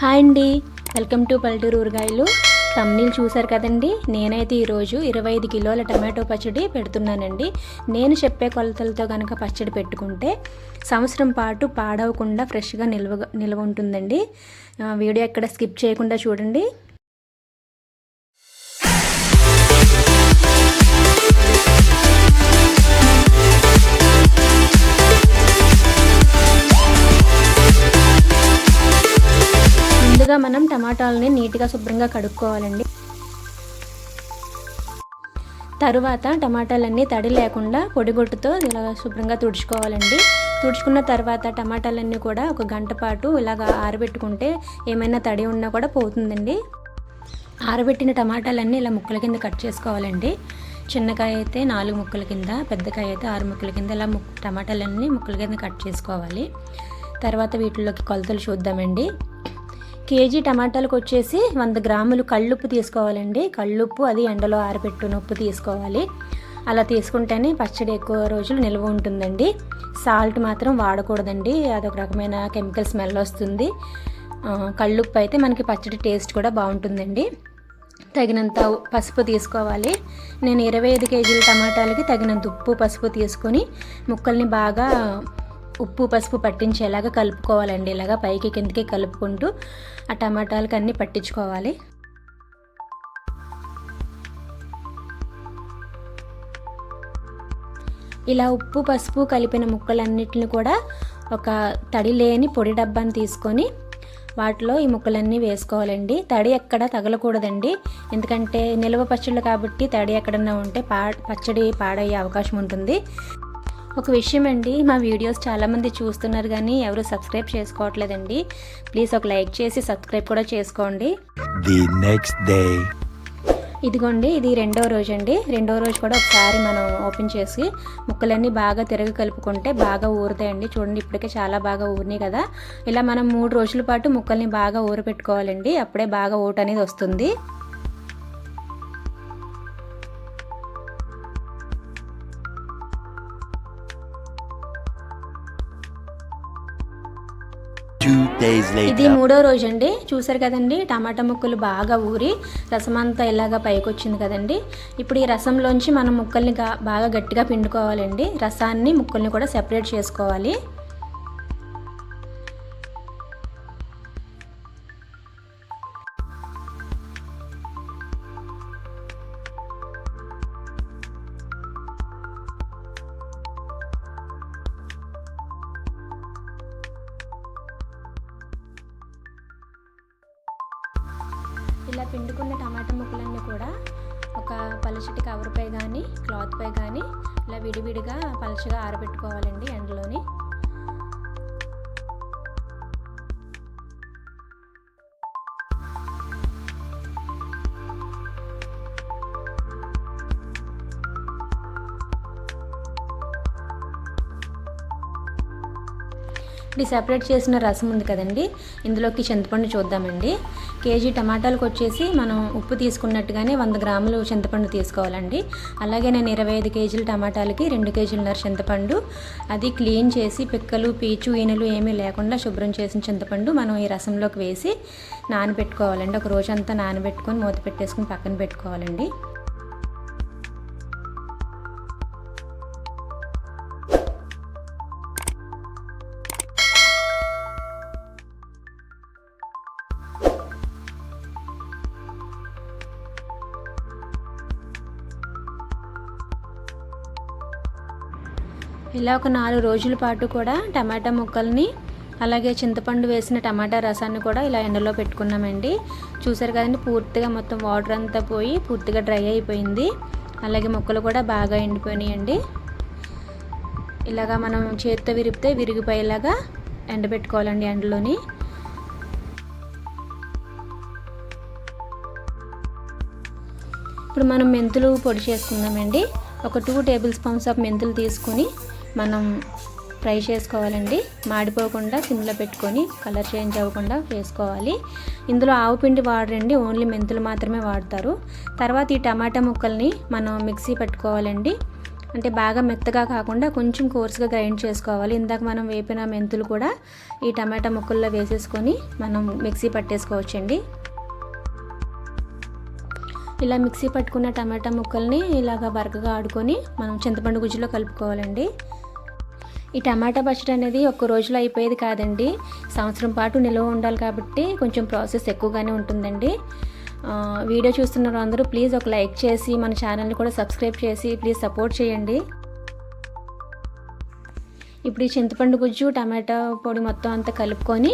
Hi అండి. Welcome to పల్లెటూరు ఊరగాయలు. తమ్నీళ్ళు చూశారు కదండి? నేనైతే ఈరోజు ఇరవై ఐదు కిలోల టమాటో పచ్చడి పెడుతున్నానండి. నేను చెప్పే కొలతలతో కనుక పచ్చడి పెట్టుకుంటే సంవత్సరం పాటు పాడవకుండా ఫ్రెష్గా నిల్వ నిల్వ ఉంటుందండి. వీడియో ఎక్కడ స్కిప్ చేయకుండా చూడండి. ముందుగా మనం టమాటాలని నీట్గా శుభ్రంగా కడుక్కోవాలండి. తరువాత టమాటాలన్నీ తడి లేకుండా పొడిగొట్టుతో ఇలా శుభ్రంగా తుడుచుకోవాలండి. తుడుచుకున్న తర్వాత టమాటాలన్నీ కూడా ఒక గంట పాటు ఇలాగ ఆరబెట్టుకుంటే ఏమైనా తడి ఉన్నా కూడా పోతుందండి. ఆరబెట్టిన టమాటాలన్నీ ఇలా ముక్కల కింద కట్ చేసుకోవాలండి. చిన్నకాయ అయితే నాలుగు ముక్కల కింద పెద్దకాయ అయితే ఆరు ముక్కల కింద ఇలా ముక్ టమాటాలన్నీ ముక్కల కింద కట్ చేసుకోవాలి. తర్వాత వీటిలోకి కొలతలు చూద్దామండి. కేజీ టమాటాలకు వచ్చేసి వంద గ్రాములు కళ్ళుప్పు తీసుకోవాలండి. కళ్ళుప్పు అది ఎండలో ఆరబెట్టిన ఉప్పు తీసుకోవాలి. అలా తీసుకుంటేనే పచ్చడి ఎక్కువ రోజులు నిల్వ ఉంటుందండి. సాల్ట్ మాత్రం వాడకూడదండి. అదొక రకమైన కెమికల్ స్మెల్ వస్తుంది. కళ్ళుప్పు అయితే మనకి పచ్చడి టేస్ట్ కూడా బాగుంటుందండి. తగినంత పసుపు తీసుకోవాలి. నేను ఇరవై ఐదు కేజీల టమాటాలకి తగినంత ఉప్పు పసుపు తీసుకొని ముక్కల్ని బాగా ఉప్పు పసుపు పట్టించేలాగా కలుపుకోవాలండి. ఇలాగా పైకి కిందకి కలుపుకుంటూ ఆ టమాటాలకి అన్నీ పట్టించుకోవాలి. ఇలా ఉప్పు పసుపు కలిపిన ముక్కలన్నిటిని కూడా ఒక తడి లేని పొడి డబ్బాని తీసుకొని వాటిలో ఈ ముక్కలన్నీ వేసుకోవాలండి. తడి ఎక్కడ తగలకూడదండి. ఎందుకంటే నిల్వ పచ్చళ్ళు కాబట్టి తడి ఎక్కడన్నా ఉంటే పా పచ్చడి పాడయ్యే అవకాశం ఉంటుంది. ఒక విషయం అండి మా వీడియోస్ చాలామంది చూస్తున్నారు కానీ ఎవరు సబ్స్క్రైబ్ చేసుకోవట్లేదండి. ప్లీజ్ ఒక లైక్ చేసి సబ్స్క్రైబ్ కూడా చేసుకోండి. the next day. ఇదిగోండి ఇది రెండో రోజు అండి. రెండో రోజు కూడా ఒకసారి మనం ఓపెన్ చేసి ముక్కలన్నీ బాగా తిరగ కలుపుకుంటే బాగా ఊరుతాయండి. చూడండి ఇప్పటికే చాలా బాగా ఊరినాయి కదా. ఇలా మనం మూడు రోజుల పాటు ముక్కల్ని బాగా ఊరపెట్టుకోవాలండి అప్పుడే బాగా ఊట అనేది వస్తుంది. ఇది మూడో రోజు అండి చూసారు కదండి టమాటా ముక్కలు బాగా ఊరి రసం అంతా ఇలాగా పైకి వచ్చింది కదండి. ఇప్పుడు ఈ రసంలోంచి మనం ముక్కల్ని బాగా గట్టిగా పిండుకోవాలండి. రసాన్ని ముక్కల్ని కూడా సెపరేట్ చేసుకోవాలి. ఇలా పిండుకున్న టమాటా ముక్కలన్నీ కూడా ఒక పలచటి కవర్పై కానీ క్లాత్పై కానీ ఇలా విడివిడిగా పలచగా ఆరబెట్టుకోవాలండి ఎండలోని. ఇప్పుడు ఈ సెపరేట్ చేసిన రసం ఉంది కదండి ఇందులోకి చింతపండు చూద్దామండి. కేజీ టమాటాలకు వచ్చేసి మనం ఉప్పు తీసుకున్నట్టుగానే వంద గ్రాములు చింతపండు తీసుకోవాలండి. అలాగే నేను ఇరవై ఐదు కేజీల టమాటాలకి రెండు కేజీలున్నర చింతపండు అది క్లీన్ చేసి పిక్కలు పీచు ఈనెలు ఏమీ లేకుండా శుభ్రం చేసిన చింతపండు మనం ఈ రసంలోకి వేసి నానబెట్టుకోవాలండి. ఒక రోజంతా నానబెట్టుకొని మూత పెట్టేసుకుని పక్కన పెట్టుకోవాలండి. ఇలా ఒక నాలుగు రోజుల పాటు కూడా టమాటా ముక్కల్ని అలాగే చింతపండు వేసిన టమాటా రసాన్ని కూడా ఇలా ఎండలో పెట్టుకున్నామండి. చూసారు కదండి పూర్తిగా మొత్తం వాటర్ అంతా పోయి పూర్తిగా డ్రై అయిపోయింది. అలాగే ముక్కలు కూడా బాగా ఎండిపోయినాయండి. ఇలాగా మనం చేతితో విరిపితే విరిగిపోయేలాగా ఎండబెట్టుకోవాలండి ఎండలోని. ఇప్పుడు మనం మెంతులు పొడి చేసుకుందామండి. ఒక టూ టేబుల్ స్పూన్స్ ఆఫ్ మెంతులు తీసుకొని మనం ఫ్రై చేసుకోవాలండి. మాడిపోకుండా సిమ్లో పెట్టుకొని కలర్ చేంజ్ అవ్వకుండా వేసుకోవాలి. ఇందులో ఆవు పిండి వాడరండి. ఓన్లీ మెంతులు మాత్రమే వాడతారు. తర్వాత ఈ టమాటా ముక్కల్ని మనం మిక్సీ పెట్టుకోవాలండి. అంటే బాగా మెత్తగా కాకుండా కొంచెం కోర్సుగా గ్రైండ్ చేసుకోవాలి. ఇందాక మనం వేపిన మెంతులు కూడా ఈ టమాటా ముక్కల్లో వేసేసుకొని మనం మిక్సీ పట్టేసుకోవచ్చండి. ఇలా మిక్సీ పట్టుకున్న టమాటా ముక్కల్ని ఇలాగ బరకగా ఆడుకొని మనం చింతపండు గుజ్జులో కలుపుకోవాలండి. ఈ టమాటా పచ్చడి అనేది ఒక్క రోజులో అయిపోయేది కాదండి. సంవత్సరం పాటు నిల్వ ఉండాలి కాబట్టి కొంచెం ప్రాసెస్ ఎక్కువగానే ఉంటుందండి. వీడియో చూస్తున్న అందరూ ప్లీజ్ ఒక లైక్ చేసి మన ఛానల్ని కూడా సబ్స్క్రైబ్ చేసి ప్లీజ్ సపోర్ట్ చేయండి. ఇప్పుడు ఈ చింతపండు గుజ్జు టమాటా పొడి మొత్తం అంతా కలుపుకొని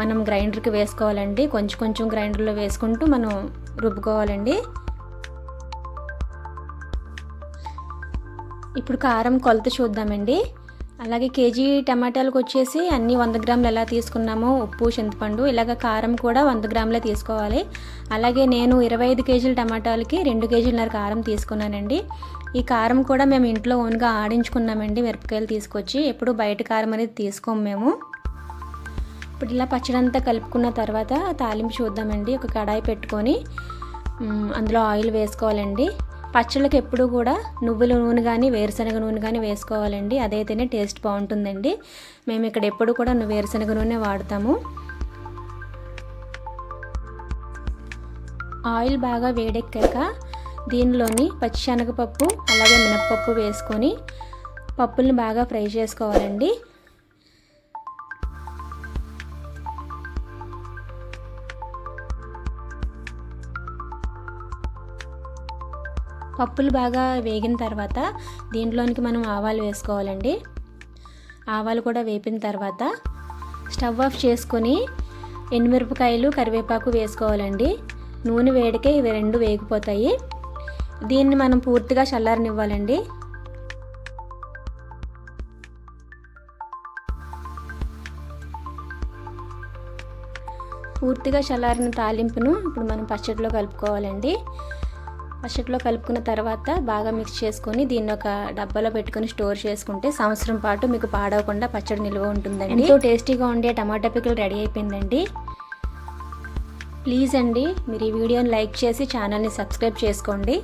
మనం గ్రైండర్కి వేసుకోవాలండి. కొంచెం కొంచెం గ్రైండర్లో వేసుకుంటూ మనం రుబ్బుకోవాలండి. ఇప్పుడు కారం కొలత చూద్దామండి. అలాగే కేజీ టమాటాలకు వచ్చేసి అన్ని వంద గ్రాములు ఎలా తీసుకున్నామో ఉప్పు చింతపండు ఇలాగ కారం కూడా వంద గ్రాములే తీసుకోవాలి. అలాగే నేను ఇరవై ఐదు కేజీల టమాటాలకి రెండు కేజీలన్నర కారం తీసుకున్నానండి. ఈ కారం కూడా మేము ఇంట్లో ఓన్గా ఆడించుకున్నామండి మిరపకాయలు తీసుకొచ్చి. ఎప్పుడు బయట కారం అనేది తీసుకోము మేము. ఇప్పుడు ఇలా పచ్చడి అంతా కలుపుకున్న తర్వాత తాలింపు చూద్దామండి. ఒక కడాయి పెట్టుకొని అందులో ఆయిల్ వేసుకోవాలండి. పచ్చళ్ళకి ఎప్పుడు కూడా నువ్వుల నూనె కానీ వేరుశనగ నూనె కానీ వేసుకోవాలండి. అదైతేనే టేస్ట్ బాగుంటుందండి. మేము ఇక్కడ ఎప్పుడు కూడా నువ్వు వేరుశనగ నూనె వాడతాము. ఆయిల్ బాగా వేడెక్కాక దీనిలోని పచ్చిశనగపప్పు అలాగే మినప్పప్పు వేసుకొని పప్పుల్ని బాగా ఫ్రై చేసుకోవాలండి. పప్పులు బాగా వేగిన తర్వాత దీంట్లోనికి మనం ఆవాలు వేసుకోవాలండి. ఆవాలు కూడా వేపిన తర్వాత స్టవ్ ఆఫ్ చేసుకొని ఎండుమిరపకాయలు కరివేపాకు వేసుకోవాలండి. నూనె వేడికే ఇవి రెండు వేగిపోతాయి. దీన్ని మనం పూర్తిగా చల్లారనివ్వాలండి. పూర్తిగా చల్లారిన తాలింపును ఇప్పుడు మనం పచ్చడిలో కలుపుకోవాలండి. పచ్చడిలో కలుపుకున్న తర్వాత బాగా మిక్స్ చేసుకొని దీన్ని ఒక డబ్బాలో పెట్టుకొని స్టోర్ చేసుకుంటే సంవత్సరం పాటు మీకు పాడవకుండా పచ్చడి నిల్వ ఉంటుందండి. ఎంతో టేస్టీగా ఉండే టమాటా పికిల్ రెడీ అయిపోయిందండి. ప్లీజ్ అండి మీరు ఈ వీడియోని లైక్ చేసి ఛానల్ని సబ్స్క్రైబ్ చేసుకోండి.